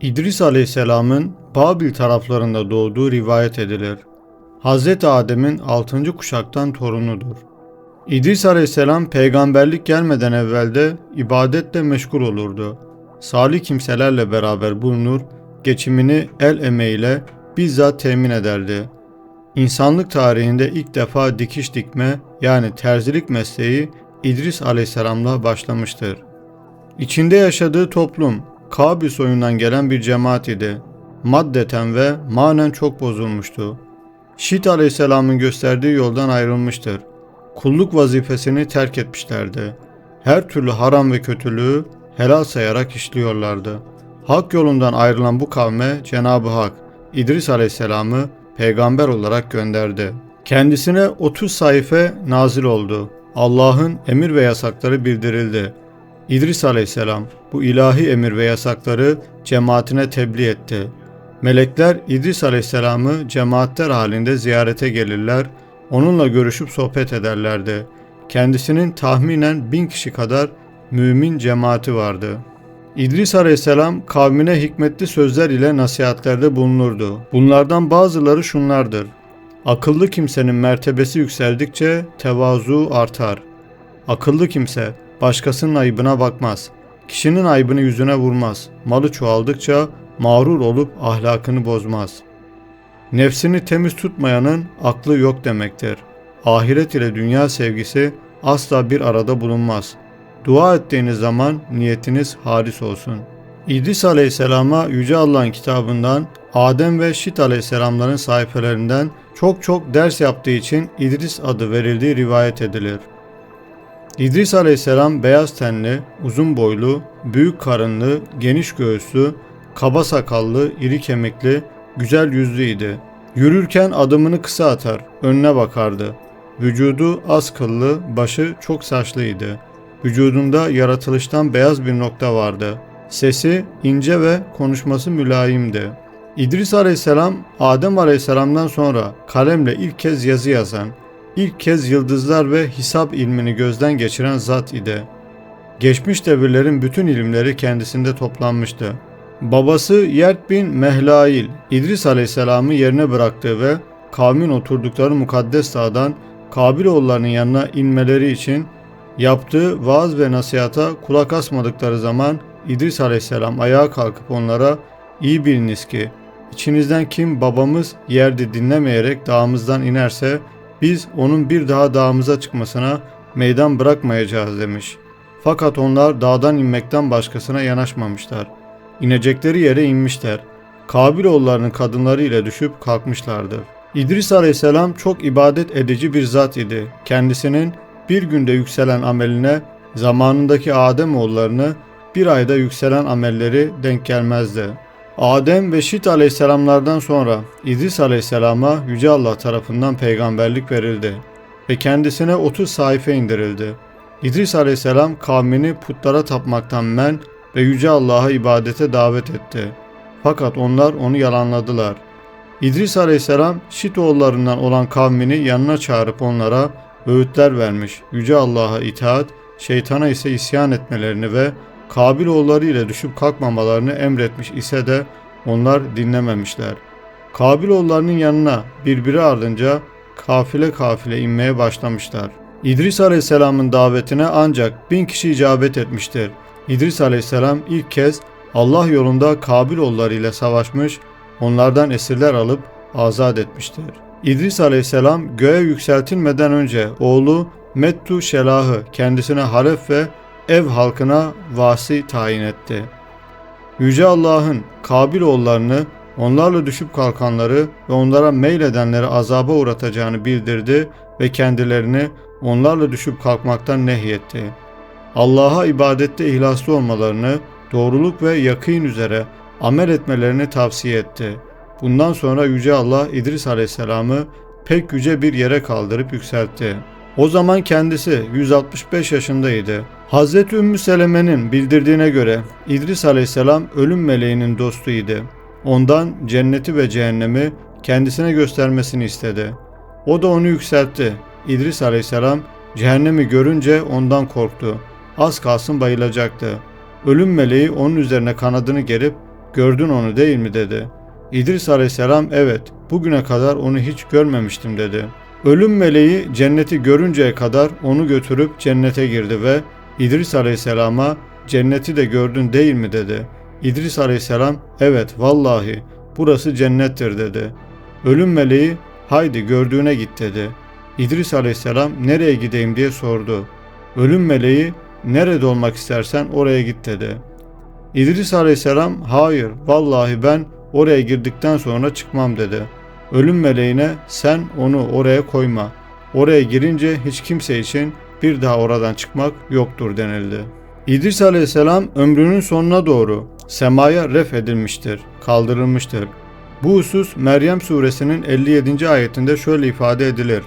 İdris Aleyhisselam'ın Babil taraflarında doğduğu rivayet edilir. Hz. Adem'in 6. kuşaktan torunudur. İdris Aleyhisselam peygamberlik gelmeden evvelde ibadetle meşgul olurdu. Salih kimselerle beraber bulunur, geçimini el emeğiyle bizzat temin ederdi. İnsanlık tarihinde ilk defa dikiş dikme yani terzilik mesleği İdris Aleyhisselam'la başlamıştır. İçinde yaşadığı toplum Kabil soyundan gelen bir cemaat idi. Maddeten ve manen çok bozulmuştu. Şit Aleyhisselam'ın gösterdiği yoldan ayrılmıştır. Kulluk vazifesini terk etmişlerdi. Her türlü haram ve kötülüğü helal sayarak işliyorlardı. Hak yolundan ayrılan bu kavme Cenab-ı Hak İdris Aleyhisselam'ı peygamber olarak gönderdi. Kendisine 30 sayfa nazil oldu. Allah'ın emir ve yasakları bildirildi. İdris aleyhisselam bu ilahi emir ve yasakları cemaatine tebliğ etti. Melekler İdris aleyhisselamı cemaatler halinde ziyarete gelirler, onunla görüşüp sohbet ederlerdi. Kendisinin tahminen bin kişi kadar mümin cemaati vardı. İdris aleyhisselam kavmine hikmetli sözler ile nasihatlerde bulunurdu. Bunlardan bazıları şunlardır. Akıllı kimsenin mertebesi yükseldikçe tevazu artar. Akıllı kimse başkasının ayıbına bakmaz. Kişinin ayıbını yüzüne vurmaz. Malı çoğaldıkça mağrur olup ahlakını bozmaz. Nefsini temiz tutmayanın aklı yok demektir. Ahiret ile dünya sevgisi asla bir arada bulunmaz. Dua ettiğiniz zaman niyetiniz halis olsun. İdris Aleyhisselam'a Yüce Allah'ın kitabından Adem ve Şit Aleyhisselamların sayfelerinden çok çok ders yaptığı için İdris adı verildiği rivayet edilir. İdris aleyhisselam beyaz tenli, uzun boylu, büyük karınlı, geniş göğüslü, kaba sakallı, iri kemikli, güzel yüzlüydi. Yürürken adımını kısa atar, önüne bakardı. Vücudu az kıllı, başı çok saçlıydı. Vücudunda yaratılıştan beyaz bir nokta vardı. Sesi ince ve konuşması mülayimdi. İdris aleyhisselam, Adem aleyhisselamdan sonra kalemle ilk kez yazı yazan, ilk kez yıldızlar ve hesap ilmini gözden geçiren zat idi. Geçmiş devirlerin bütün ilimleri kendisinde toplanmıştı. Babası Yert bin Mehlail, İdris Aleyhisselam'ı yerine bıraktığı ve kavmin oturdukları mukaddes dağdan Kabiloğullarının yanına inmeleri için yaptığı vaaz ve nasihata kulak asmadıkları zaman İdris Aleyhisselam ayağa kalkıp onlara iyi biliniz ki içinizden kim babamız yerde dinlemeyerek dağımızdan inerse biz onun bir daha dağımıza çıkmasına meydan bırakmayacağız demiş. Fakat onlar dağdan inmekten başkasına yanaşmamışlar. İnecekleri yere inmişler. Kabiloğullarının kadınları ile düşüp kalkmışlardır. İdris aleyhisselam çok ibadet edici bir zat idi. Kendisinin bir günde yükselen ameline zamanındaki Adem oğullarını bir ayda yükselen amelleri denk gelmezdi. Adem ve Şit aleyhisselamlardan sonra İdris aleyhisselama Yüce Allah tarafından peygamberlik verildi ve kendisine 30 sayfa indirildi. İdris aleyhisselam kavmini putlara tapmaktan men ve Yüce Allah'a ibadete davet etti. Fakat onlar onu yalanladılar. İdris aleyhisselam Şit oğullarından olan kavmini yanına çağırıp onlara öğütler vermiş. Yüce Allah'a itaat, şeytana ise isyan etmelerini ve Kabil oğulları ile düşüp kalkmamalarını emretmiş ise de onlar dinlememişler. Kabil oğullarının yanına birbiri ardınca kafile kafile inmeye başlamışlar. İdris Aleyhisselam'ın davetine ancak bin kişi icabet etmiştir. İdris Aleyhisselam ilk kez Allah yolunda Kabil oğulları ile savaşmış, onlardan esirler alıp azat etmiştir. İdris Aleyhisselam göğe yükseltilmeden önce oğlu Mettu Şelah'ı kendisine halef ve ev halkına vasi tayin etti. Yüce Allah'ın Kabil oğullarını, onlarla düşüp kalkanları ve onlara meyledenleri azaba uğratacağını bildirdi ve kendilerini onlarla düşüp kalkmaktan nehyetti. Allah'a ibadette ihlaslı olmalarını, doğruluk ve yakın üzere amel etmelerini tavsiye etti. Bundan sonra Yüce Allah İdris Aleyhisselam'ı pek yüce bir yere kaldırıp yükseltti. O zaman kendisi 165 yaşındaydı. Hazreti Ümmü Seleme'nin bildirdiğine göre İdris aleyhisselam ölüm meleğinin dostuydu. Ondan cenneti ve cehennemi kendisine göstermesini istedi. O da onu yükseltti. İdris aleyhisselam cehennemi görünce ondan korktu. Az kalsın bayılacaktı. Ölüm meleği onun üzerine kanadını gerip gördün onu değil mi dedi. İdris aleyhisselam evet bugüne kadar onu hiç görmemiştim dedi. Ölüm meleği cenneti görünceye kadar onu götürüp cennete girdi ve İdris aleyhisselama cenneti de gördün değil mi dedi. İdris aleyhisselam evet vallahi burası cennettir dedi. Ölüm meleği haydi gördüğüne git dedi. İdris aleyhisselam nereye gideyim diye sordu. Ölüm meleği nerede olmak istersen oraya git dedi. İdris aleyhisselam hayır vallahi ben oraya girdikten sonra çıkmam dedi. Ölüm meleğine sen onu oraya koyma. Oraya girince hiç kimse için bir daha oradan çıkmak yoktur denildi. İdris aleyhisselam ömrünün sonuna doğru semaya ref edilmiştir, kaldırılmıştır. Bu husus Meryem suresinin 57. ayetinde şöyle ifade edilir.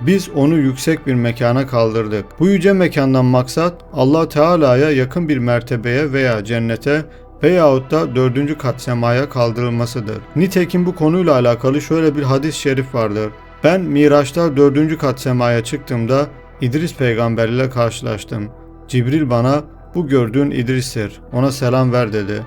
Biz onu yüksek bir mekana kaldırdık. Bu yüce mekandan maksat Allah Teala'ya yakın bir mertebeye veya cennete veyahut da dördüncü kat semaya kaldırılmasıdır. Nitekim bu konuyla alakalı şöyle bir hadis-i şerif vardır. Ben Miraç'ta dördüncü kat semaya çıktığımda İdris peygamber ile karşılaştım. Cibril bana bu gördüğün İdris'tir ona selam ver dedi.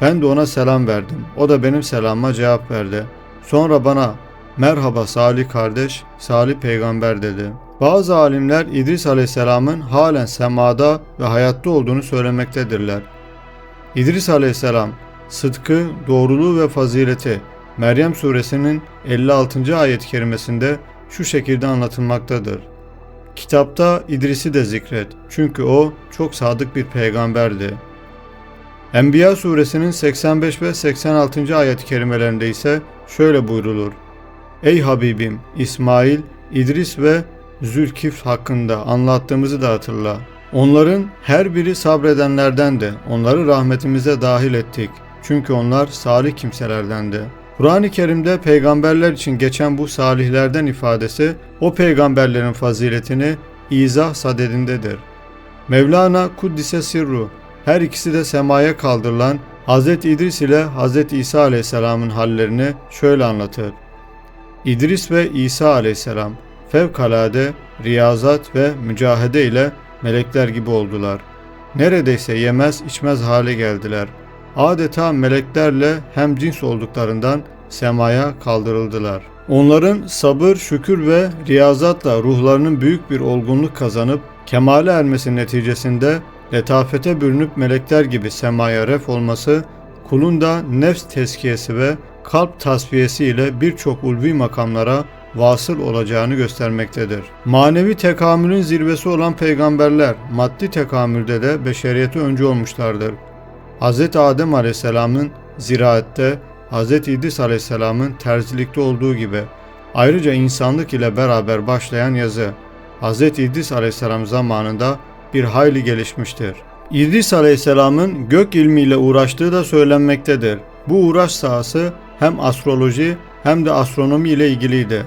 Ben de ona selam verdim. O da benim selamıma cevap verdi. Sonra bana merhaba Salih kardeş, Salih peygamber dedi. Bazı alimler İdris aleyhisselamın halen semada ve hayatta olduğunu söylemektedirler. İdris aleyhisselam sıdkı, doğruluğu ve fazileti Meryem suresinin 56. ayet-i kerimesinde şu şekilde anlatılmaktadır. Kitapta İdris'i de zikret çünkü o çok sadık bir peygamberdi. Enbiya suresinin 85 ve 86. ayet-i kerimelerinde ise şöyle buyrulur. Ey Habibim İsmail, İdris ve Zülkif hakkında anlattığımızı da hatırla. Onların her biri sabredenlerdendi. Onları rahmetimize dahil ettik. Çünkü onlar salih kimselerdendi. Kur'an-ı Kerim'de peygamberler için geçen bu salihlerden ifadesi o peygamberlerin faziletini izah sadedindedir. Mevlana Kuddise Sirru her ikisi de semaya kaldırılan Hz. İdris ile Hz. İsa aleyhisselamın hallerini şöyle anlatır. İdris ve İsa aleyhisselam fevkalade riyazat ve mücahede ile melekler gibi oldular. Neredeyse yemez içmez hale geldiler. Adeta meleklerle hem cins olduklarından semaya kaldırıldılar. Onların sabır, şükür ve riyazatla ruhlarının büyük bir olgunluk kazanıp kemale ermesi neticesinde letafete bürünüp melekler gibi semaya ref olması kulun da nefs tezkiyesi ve kalp tasfiyesi ile birçok ulvi makamlara vasıl olacağını göstermektedir. Manevi tekamülün zirvesi olan peygamberler maddi tekamülde de beşeriyete öncü olmuşlardır. Hz. Adem Aleyhisselam'ın ziraatte, Hz. İdris Aleyhisselam'ın terzilikte olduğu gibi ayrıca insanlık ile beraber başlayan yazı Hz. İdris Aleyhisselam zamanında bir hayli gelişmiştir. İdris Aleyhisselam'ın gök ilmiyle uğraştığı da söylenmektedir. Bu uğraş sahası hem astroloji hem de astronomi ile ilgiliydi.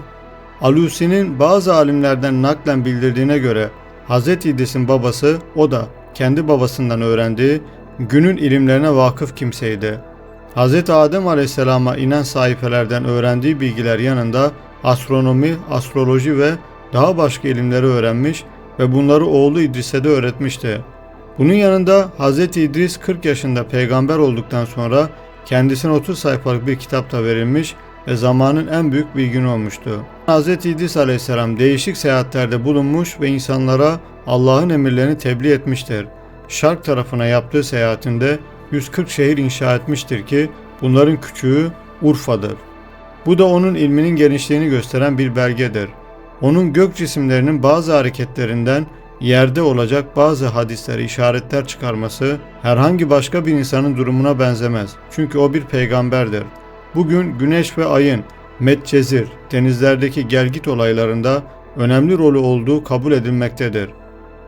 Alusi'nin bazı alimlerden naklen bildirdiğine göre Hz. İdris'in babası o da kendi babasından öğrendiği günün ilimlerine vakıf kimseydi. Hz. Adem Aleyhisselam'a inen sayfelerden öğrendiği bilgiler yanında astronomi, astroloji ve daha başka ilimleri öğrenmiş ve bunları oğlu İdris'e de öğretmişti. Bunun yanında Hz. İdris 40 yaşında peygamber olduktan sonra kendisine 30 sayfalık bir kitap da verilmiş ve zamanın en büyük bilgini olmuştu. Hz. İdris aleyhisselam değişik seyahatlerde bulunmuş ve insanlara Allah'ın emirlerini tebliğ etmiştir. Şark tarafına yaptığı seyahatinde 140 şehir inşa etmiştir ki bunların küçüğü Urfa'dır. Bu da onun ilminin genişliğini gösteren bir belgedir. Onun gök cisimlerinin bazı hareketlerinden yerde olacak bazı hadisleri işaretler çıkarması herhangi başka bir insanın durumuna benzemez. Çünkü o bir peygamberdir. Bugün güneş ve ayın Medcezir, denizlerdeki gelgit olaylarında önemli rolü olduğu kabul edilmektedir.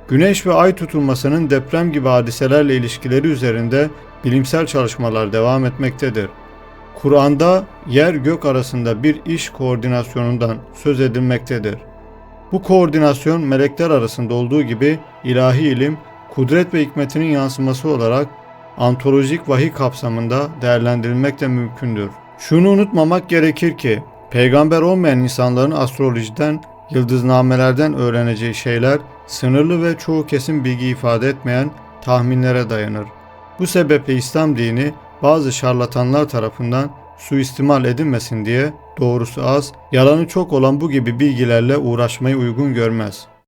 Güneş ve ay tutulmasının deprem gibi hadiselerle ilişkileri üzerinde bilimsel çalışmalar devam etmektedir. Kur'an'da yer gök arasında bir iş koordinasyonundan söz edilmektedir. Bu koordinasyon melekler arasında olduğu gibi ilahi ilim, kudret ve hikmetinin yansıması olarak antolojik vahiy kapsamında değerlendirilmek de mümkündür. Şunu unutmamak gerekir ki peygamber olmayan insanların astrolojiden, yıldıznamelerden öğreneceği şeyler sınırlı ve çoğu kesin bilgi ifade etmeyen tahminlere dayanır. Bu sebeple İslam dini bazı şarlatanlar tarafından suistimal edilmesin diye doğrusu az, yalanı çok olan bu gibi bilgilerle uğraşmayı uygun görmez.